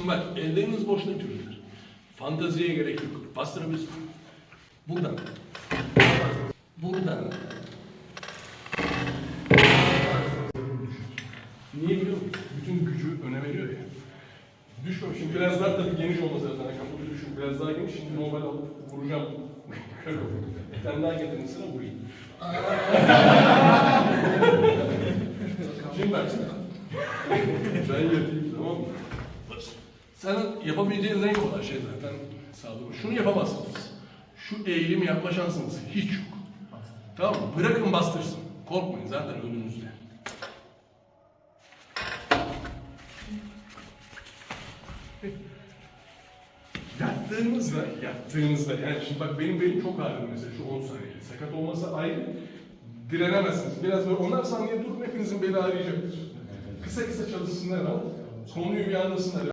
Şimdi bak elleriniz boşuna çocuklar. Fanteziye gerek yok. Bastırabilirsin. Buradan. Buradan. Niye biliyor musun? Bütün gücü öne veriyor ya. Düşmüyor. Şimdi biraz daha tabii geniş olması lazım. Yani kapı düşün biraz daha geniş. Şimdi normal alıp vuracağım. Bir tane daha getirin sıra vurayım. Şimdi bak ben yapayım tamam mı? Bas. Sen yapabileceğiniz en kolay şey zaten sağlık. Şunu yapamazsınız. Şu eğilimi yapma şansınız hiç yok. Tamam mı? Bırakın bastırsın. Korkmayın zaten önünüzde. Yattığınızda, yattığınızda yani şimdi bak benim belim çok ağrıyor mesela şu 10 saniye. Sakat olmasa ayrı direnemezsiniz. Biraz böyle 10'ar saniye durun hepinizin beli ağrıyacaktır. Kısa kısa çalışsınlar ama konuyu bir anlasınlar.